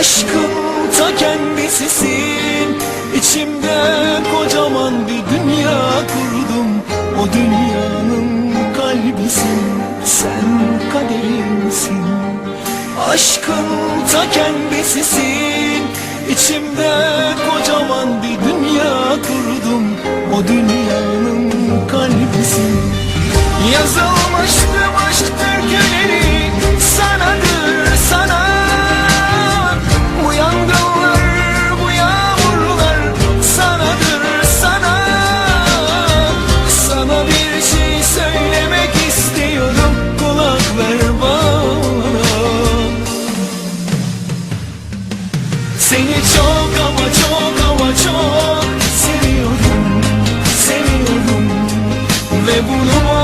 Aşkın ta kendisisin. İçimde kocaman bir dünya kurdum. O dünyanın kalbisin. Sen kaderimsin. Aşkın ta kendisisin. İçimde kocaman bir dünya kurdum. O dünyanın Seni çok ama çok ama çok seviyorum Seviyorum. Ve bunu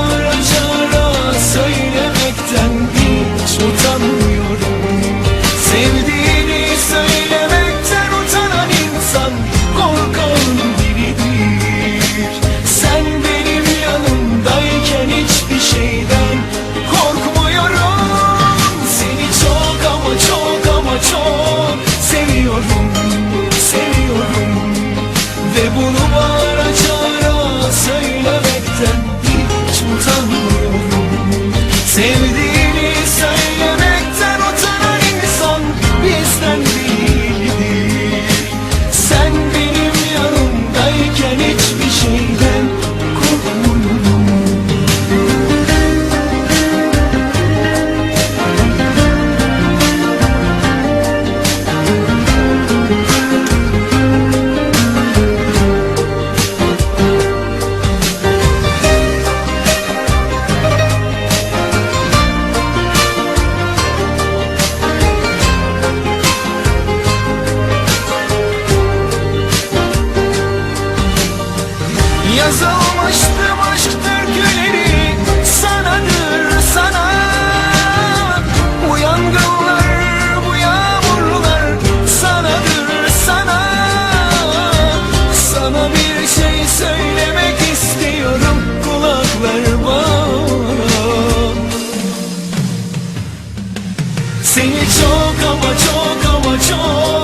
请你足够我，足够我，足够。